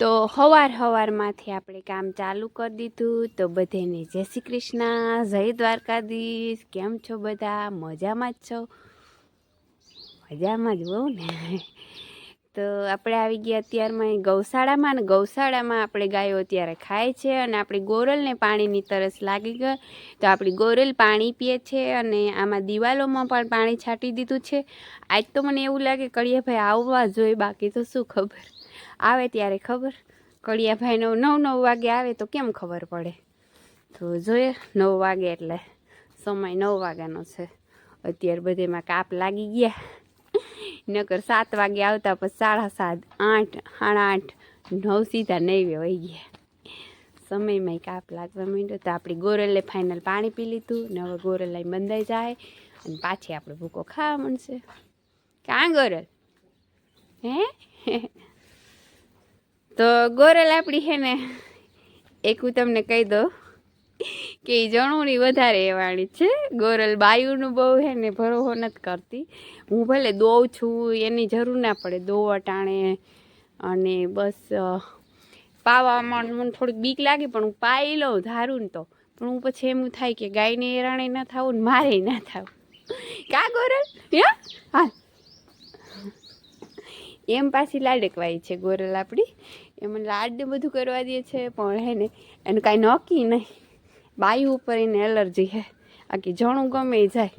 તો હવાર હવારમાંથી આપણે કામ ચાલુ કરી દીધું. તો બધાને જય શ્રી કૃષ્ણ, જય દ્વારકાધીશ. કેમ છો બધા? મજામાં જ છો? મજામાં જ હોઉં ને? તો આપણે આવી ગયા અત્યારમાં ગૌશાળામાં અને ગૌશાળામાં આપણે ગાયો અત્યારે ખાય છે અને આપણી ગોરલને પાણીની તરસ લાગી ગઈ. તો આપણી ગોરલ પાણી પીએ છે અને આમાં દિવાલોમાં પણ પાણી છાંટી દીધું છે. આજ તો મને એવું લાગે કળિયાભાઈ આવવા જોઈએ, બાકી તો શું ખબર? આવે ત્યારે ખબર. કળિયાભાઈનો નવ નવ વાગે આવે તો કેમ ખબર પડે? તો જોઈએ, નવ વાગે એટલે સમય નવ વાગ્યાનો છે. અત્યારે બધેમાં કાપ લાગી ગયા. નકર સાત વાગે આવતા પછી સાડા સાત, આઠ, સાડા આઠ, નવ સીધા નવે વહી ગયા. સમયમાં કાપ લાગવા માંડ્યો તો આપણી ગોરલે ફાઇનલ પાણી પી લીધું ને હવે ગોરલાઈ બંધાઈ જાય અને પાછી આપણે ભૂકો ખાવા મળશે. કાં ગોરલ? હે? તો ગોરલ આપણી છે ને, એક હું તમને કહી દઉં કે એ જણુની વધારે એવાણી છે. ગોરલ બાયુનું બહુ છે ને, ભરોહો નથી કરતી. હું ભલે દોઉં છું, એની જરૂર ના પડે. દો અટાણે અને બસ પાવામાં મને થોડીક બીક લાગે, પણ હું પાઈ લઉં ધારું ને તો. પણ હું પછી એમ થાય કે ગાયને એરાણે ના થવું ને મારે ના થવું કા ગોરલ? હા? એમ પાછી લાડકવાય છે ગોરલ આપણી. એમ લાડ ને બધું કરવા દે છે, પણ હે ને, એનું કાંઈ નક્કી નહીં. બાઈ ઉપર એને એલર્જી હે. આખી જણું ગમે એ જાય.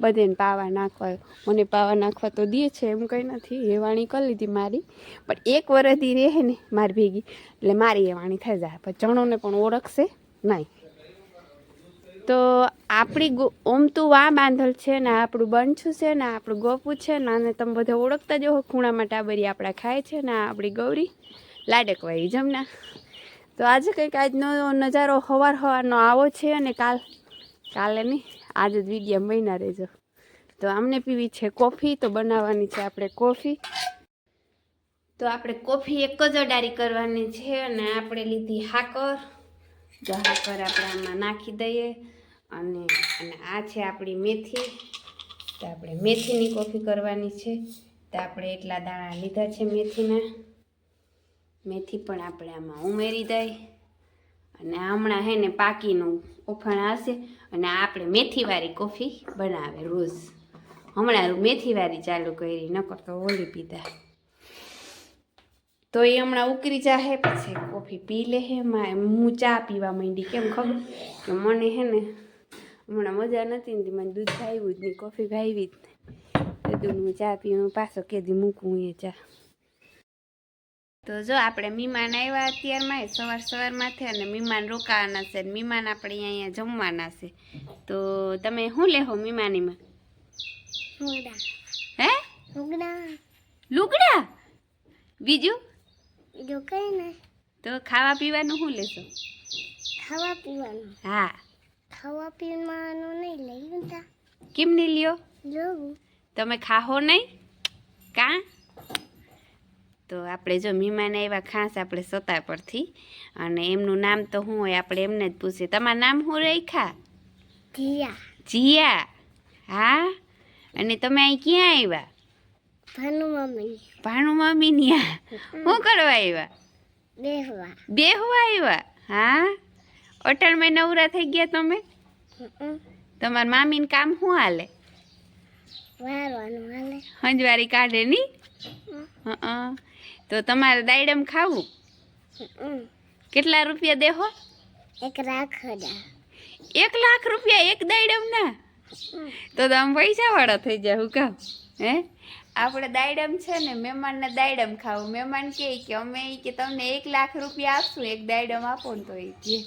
બધેને પાવા નાખવા, મને પાવા નાખવા તો દે છે એમ કંઈ નથી હેવાણી કરી લીધી મારી. પણ એક વરદી રહે ને, મારી ભેગી, એટલે મારી હેવાણી થઈ જાય. પણ જણોને પણ ઓળખશે નહીં. તો આપણી ઓમ તું વા બાંધલ છે ને, આપણું બંછું છે ને, આપણું ગોપું છે ને, આને તમે બધા ઓળખતા જ હો ખૂણામાં ટાબરી આપણા ખાય છે ને, આપણી ગૌરી. લાડકવાઈ જમના. તો આજે કંઈક આજનો નજારો હવાર હવારનો આવો છે અને કાલ, કાલે નહીં, આજે જ વીડિયો મહિના રહેજો. તો આમને પીવી છે કોફી, તો બનાવવાની છે આપણે કોફી. તો આપણે કોફી એક જ અડારી કરવાની છે અને આપણે લીધી હાકર. તો હાકર આપણે આમાં નાખી દઈએ અને અને આ છે આપણી મેથી. તો આપણે મેથીની કોફી કરવાની છે. તો આપણે એટલા દાણા લીધા છે મેથીના. મેથી પણ આપણે આમાં ઉમેરી દઈ અને હમણાં હે ને પાકીનું ઓફણ હશે અને આપણે મેથીવાળી કોફી બનાવે રોજ. હમણાં મેથીવાળી ચાલુ કરી, નકર તો ઓલી પીધા. તો એ હમણાં ઉકળી જાહે, પછી કોફી પી લે હે. હું ચા પીવા માંડી, કેમ ખબર? કે મને હે ને હમણાં મજા નથી ને મને દૂધ ભાવ્યું જ નહીં, કોફી ભાવી જ નહીં. હું ચા પીવું પાછો કેદી મૂકું એ ચા. તો જો આપણે મીમાન આવ્યા અત્યારમાં સવાર સવાર સવારમાંથી અને મીમાન રોકાવાના છે મીમાન આપણે અહીંયા જમવાના છે. તો તમે શું લેહો મીમાનીમાં હે? લુગડા. બીજું? જો કઈ નહીં તો ખાવા પીવાનું શું લેશો? ખાવા પીવાનું. હા. ખાવા પીવાનું નહીં લઈ કેમ નહીં લ્યો? તમે ખાહો નહીં? કાં? તો આપણે જો મહેમાન આવ્યા ખાસ આપણે સતા પરથી. અને એમનું નામ તો શું હોય આપણે એમને જ પૂછીએ. તમારું નામ શું રેખા જીયા. જીયા. હા? અને તમે અહીં ક્યાં આવ્યા? ભાનુ મમ્મી. ભાનુ મમ્મી ન્યા? શું કરવા આવ્યા? બેહવા. બેહવા આવ્યા? હા? અટલમાં નવરા થઈ ગયા તમે? તમારા મામીને કામ શું હાલે? વારવાનું હાલે. હંજવારી કાઢે ની? હં. તો તમારે દાયડમ ખાવું? કેટલા રૂપિયા દેહો? એક લાખ એક લાખ રૂપિયા એક દાયડમ ના તો તમે પૈસા વાળા થઈ જાય હું કામ હે? આપણે દાયડમ છે ને મહેમાનને દાયડમ ખાવું. મહેમાન કહે કે અમે કે તમને એક લાખ રૂપિયા આપશું એક દાયડમ આપો ને તો એ કહે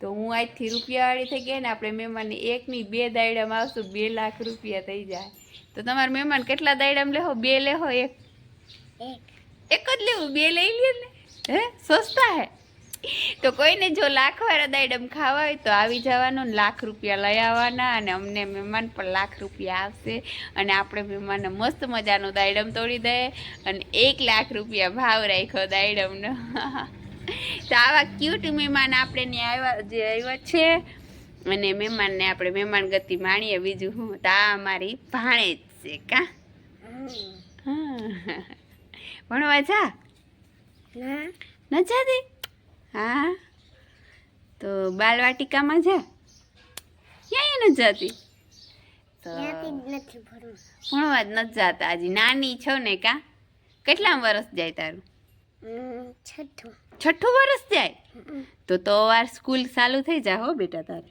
તો હું આજથી રૂપિયાવાળી થઈ ગઈ ને આપણે મહેમાનને એકની બે દાયડમ આવશું બે લાખ રૂપિયા થઈ જાય. તો તમારા મહેમાન કેટલા દાયડમ લેહો? બે લેહો એક? એક. એક જ લેવું બે લઈ લે ને. હે? સસ્તા હે? તો કોઈને જો લાખવાળા દાયડમ ખાવા હોય તો આવી જવાનું લાખ રૂપિયા લઈ આવવાના અને અમને મહેમાન પણ લાખ રૂપિયા આપશે અને આપણે મહેમાનને મસ્ત મજાનું દાયડમ તોડી દઈએ અને એક લાખ રૂપિયા ભાવ રાખ્યો દાયડમનો. તો આવા ક્યુટ મહેમાન આપણે ને આવ્યા જે આવ્યા છે અને મહેમાનને આપણે મહેમાન ગતિ માણીએ બીજું હું તો આ અમારી ભાણેજ છે કાં. હા. ભણવા જા. ના. ન જાતી? હા. તો બાલવાટિકામાં જા. ક્યાંય ન જાતી? તો ભણવા. જ નથી જાતા હજી. નાની છો ને કા? કેટલા વર્ષ જાય તારું? છઠ્ઠું. છઠ્ઠું વર્ષ જાય? તો તો વાર સ્કૂલ ચાલુ થઈ જા હો બેટા તારે.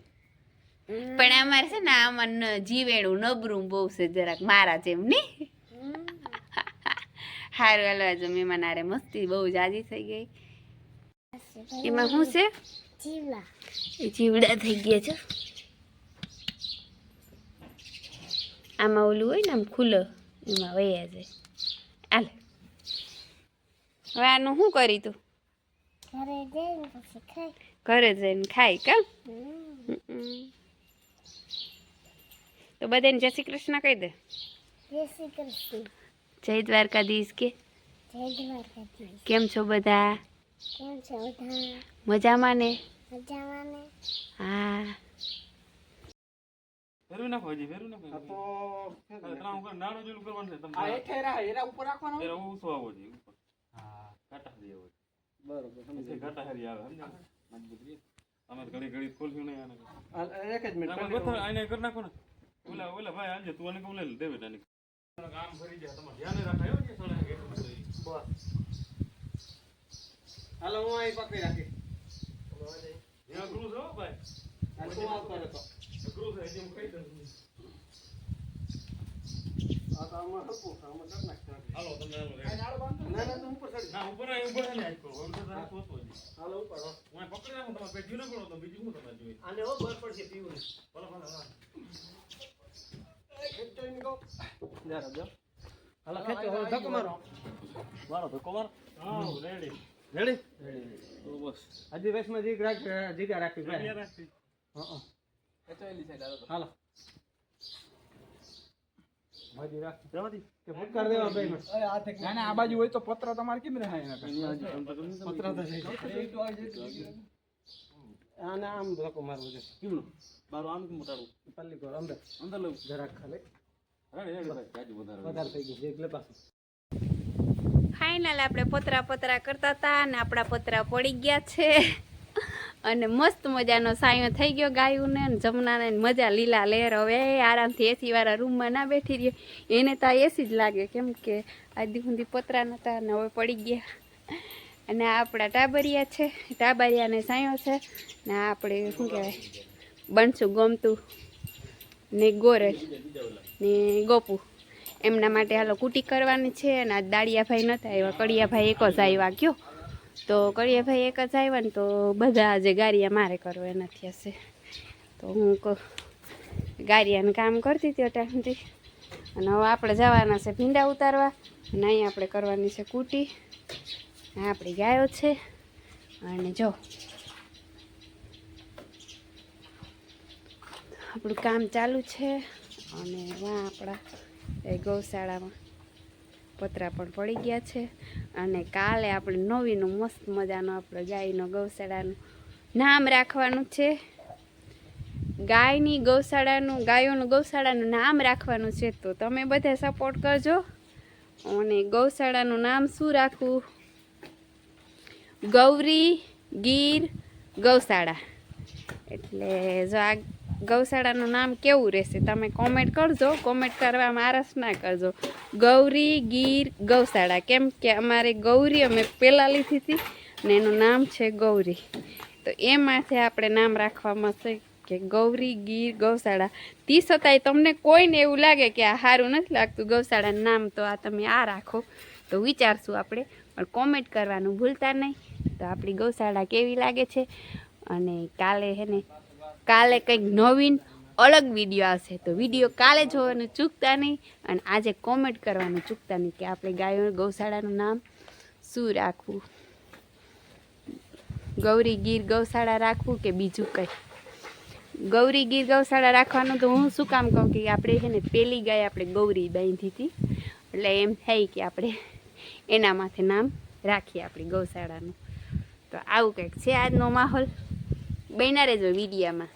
પણ અમારે છે ને આમાં જીવેણું નબરું બહુ છે જરાક મારા જેમ નહીં. હારું હાલો આજે મહેમાન આરે મસ્તી બહુ જાજી થઈ ગઈ. એમાં શું છે? જીવડા. એ જીવડા થઈ ગયા છે. આમાં ઓલું હોય ને આમ ખુલ્લો એમાં વૈયા જાય. હાલ. હવે આનું શું કરી તું? ઘરે જઈને ખાઈ. ખાય કા. તો બધાને જય શ્રી કૃષ્ણ કહી દે. જય શ્રી કૃષ્ણ. જય દ્વારકાધીશ કે જય દ્વારકાધીશ કેમ છો બધા કેમ છો બધા મજામાં ને મજામાં ને હા ફેરવી નાખો હજી ફેરવી નાખો આ તો હવે ત્રણ ઉપર નાનું જેટલું કરવાનું છે આ તમને હેઠે રા એના ઉપર રાખવાનો ત્યારે ઊંચો આવવો જોઈએ ઉપર હા ઘાટા દે હોય બરોબર પછી ઘાટા હારી આવે સમજ્યા મજબૂત રહે અમે તો ઘડી ઘડી ખોલ્યું નહીં આને આ એક જ મિનિટ આમાં બધા આને કરી નાખો ને ઓલા ઓલા ભાઈ આંજે તું આને કહું લઈ લે દેવે નાની આમ ફરી જાય તમારે ધ્યાન રાખાયો કે સોના કે હાલો હું અહીં પકડી રાખી ત્યાં ક્રૂઝ હો ભાઈ આ શું આવતો રહેતો ક્રૂઝ હજી હું કહી દઉં આ તો આમાં હલકું આમાં કરી નાખજો. હાલો તમે હાલો આ નાળ બાંધો ને? ના ના તો ઉપર ચડી ના ઉપર આય ઉપર આય આજ કરો તો રાત હોતો હાલો ઉપર હું આ પકડી રાખું તમારે પેટ્યું ના પડો તો બીજું શું તમારે જોઈએ આને હો બર પડશે પીવું ને. ભલે ભલે ભલે એ ખેંચો એને કહો. જરા જો. આ બાજુ હોય તો પત્ર તમારે કેમ રહે પત્ર. આને આમ ધક્કો મારવો છે. કેમનું? બારું આમ મોટાડું પલ્લી કોર અંદર. અંદર લઉં? જરાક ખાલી. રેડી રેડી ભાઈ. કાજુ વધારે વધારે થઈ ગયું છે એટલે પાછું. ફાઇનલ આપણે પતરા પતરા કરતા હતા અને આપણા પતરા પડી ગયા છે. અને મસ્ત મજાનો સાયો થઈ ગયો ગાયુંને અને જમનાને ને મજા લીલા લહેર. હવે આરામથી એસી વાળા રૂમમાં ના બેઠી રહી. એને તો એસી જ લાગે કેમ કે આદિ સુધી પતરા નહોતા અને હવે પડી ગયા. અને આ આપણા ટાબરિયા છે. ટાબરિયાને સાયો છે. ને આ આપણે શું કહેવાય? બનશું ગમતું ને ગોરલ ને ગોપુ. એમના માટે હાલો કૂટી કરવાની છે અને આ દાળિયાભાઈ નહોતા આવ્યા. કડિયાભાઈ એક જ આવ્યા કયો. તો કડિયાભાઈ એક જ આવ્યા ને તો બધા આજે ગારિયા મારે કરવો એનાથી હશે તો હું ગારિયાનું કામ કરતી હતી અટાણથી અને હવે આપણે જવાના છે ભીંડા ઉતારવા. અને અહીં આપણે કરવાની છે કુટી. આપણી ગાયો છે. અને જો. આપણું કામ ચાલુ છે. અને વાં આપણા એ ગૌશાળામાં પતરા પણ પડી ગયા છે. અને કાલે આપણે નવીનું મસ્ત મજાનું આપણે ગાયનું ગૌશાળાનું નામ રાખવાનું છે. ગાયની ગૌશાળાનું, ગાયોનું ગૌશાળાનું નામ રાખવાનું છે. તો તમે બધા સપોર્ટ કરજો. અને ગૌશાળાનું નામ શું રાખવું? ગૌરી, ગીર, ગૌશાળા. એટલે જો આ ગૌશાળાનું નામ કેવું રહેશે તમે કોમેન્ટ કરજો. કોમેન્ટ કરવામાં આરસ ના કરજો. ગૌરી, ગીર, ગૌશાળા. કેમ કે અમારે ગૌરી અમે પહેલાં લીધી હતી ને એનું નામ છે ગૌરી. તો એમાંથી આપણે નામ રાખવામાં છે કે ગૌરી, ગીર, ગૌશાળા. તી છતાંય તમને કોઈને એવું લાગે કે આ સારું નથી લાગતું ગૌશાળાનું નામ, તો આ તમે આ રાખો. તો વિચારશું આપણે. પણ કોમેન્ટ કરવાનું ભૂલતા નહીં. તો આપણી ગૌશાળા કેવી લાગે છે? અને કાલે હે ને, કાલે કંઈક નવીન, અલગ વીડિયો આવશે. તો વીડિયો કાલે જોવાનું ચૂકતા નહીં અને આજે કોમેન્ટ કરવાનું ચૂકતા નહીં કે આપણે ગાયો ગૌશાળાનું નામ શું રાખવું? ગૌરી ગીર ગૌશાળા રાખવું કે બીજું કંઈ? ગૌરી ગીર ગૌશાળા રાખવાનું તો હું શું કામ કહું કે આપણે છે ને, પેલી ગાય આપણે ગૌરી બાંધી હતી. એટલે એમ થાય કે આપણે એના માથે નામ રાખીએ આપણી ગૌશાળાનું. તો આવું કંઈક છે આજનો માહોલ. બન્યા રહેજો વિડીયામાં.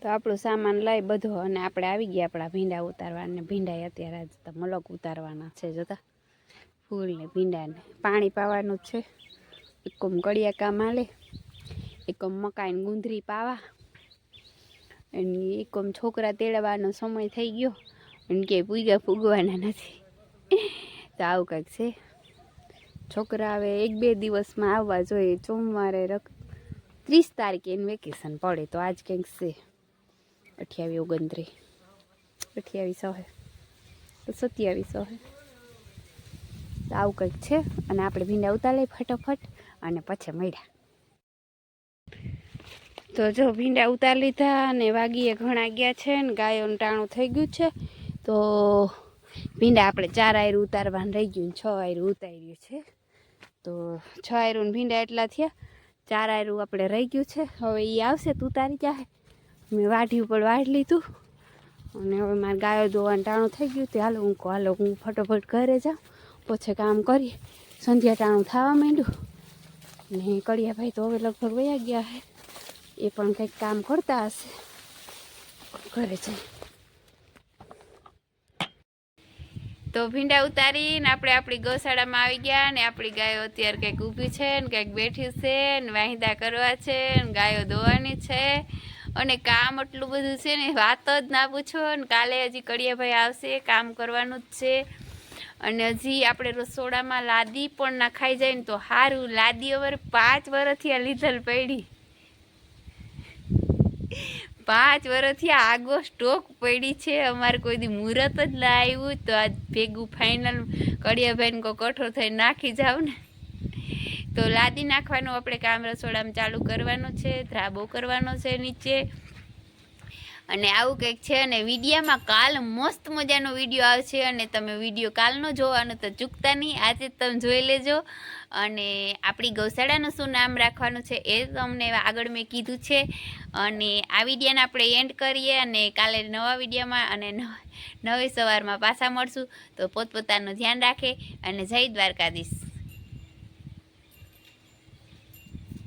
તો આપણું સામાન લઈ બધો અને આપણે આવી ગયા આપણા ભીંડા ઉતારવા અને ભીંડા અત્યારે આજ તો મલક ઉતારવાના છે, જોતા? ફૂલ ને ભીંડા પાણી પાવાનું છે. એક કોમ કડિયા કામ હાલે, એક કોમ મકાઈને ગુંદરી પાવા, અને એક કોમ છોકરા તેડવાનો સમય થઈ ગયો, અને કે પૂગા ફૂગવાના નથી. તો આવું કંઈક છે. છોકરા હવે એક બે દિવસમાં આવવા જોઈએ. સોમવારે રક, ત્રીસ તારીખે એનું વેકેશન પડે તો આજ કંઈક છે. અઠ્યાવીસ, ઓગણત્રીસ. અઠ્યાવીસ હે તો સત્યાવીસ હે તો આવું કંઈક છે અને આપણે ભીંડા ઉતારી ફટાફટ અને પછી મળ્યા. તો જો ભીંડા ઉતાર લીધા અને વાગીએ ઘણા ગયા છે ને ગાયોનું ટાણું થઈ ગયું છે. તો ભીંડા આપણે ચાર આયરું ઉતારવાનું રહી ગયું છ આયરું ઉતાર્યું છે. તો છ આયરું ભીંડા એટલા થયા, ચાર આયરું આપણે રહી ગયું છે. હવે એ આવશે તું તારી જાય મેં વાઢી ઉપર વાઢ લીધું અને હવે મારે ગાયો ધોવાનું ટાણું થઈ ગયું તે હાલો હું હાલો હું ફટોફટ ઘરે જાઉં, પછી કામ કરી સંધ્યા ટાણું થવા માંડ્યું ને કડિયાભાઈ તો હવે લગભગ વયા ગયા હે. એ પણ કંઈક કામ કરતા હશે. ઘરે જઈ તો ભીંડા ઉતારીને આપણે આપણી ગૌશાળામાં આવી ગયા ને આપણી ગાયો અત્યારે કંઈક ઊભી છે ને કંઈક બેઠી છે ને વાહિંદા કરવા છે ને ગાયો ધોવાની છે. અને કામ એટલું બધું છે ને, વાત જ ના પૂછો. ને કાલે હજી કડિયાભાઈ આવશે, કામ કરવાનું જ છે. અને હજી આપણે રસોડામાં લાદી પણ નાખાઈ જાય ને તો સારું લાદી હવે પાંચ વર્ષથી આ લીધેલ પડી. પાંચ વર્ષથી આગો સ્ટોક પડી છે. અમારે કોઈ દી મુહૂર્ત જ ના આવ્યું તો આજ ભેગું ફાઇનલ કડિયાભાઈને કોઈ કઠોર થઈ નાખી જાવ ને. તો લાદી નાખવાનું. આપણે કામ રસોડામાં ચાલુ કરવાનું છે. ધ્રાબો કરવાનો છે નીચે. અને આવું કંઈક છે અને વિડીયામાં કાલ મસ્ત મજાનો વીડિયો આવશે અને તમે વીડિયો કાલનો જોવાનો તો ચૂકતા નહીં. આજે તમે જોઈ લેજો. અને આપણી ગૌશાળાનું શું નામ રાખવાનું છે એ તમને આગળ મેં કીધું છે. અને આ વિડીયાને આપણે એન્ડ કરીએ અને કાલે નવા વિડીયામાં અને નવી સવારમાં પાછા મળશું. તો પોતપોતાનું ધ્યાન રાખે અને જય દ્વારકાધીશ.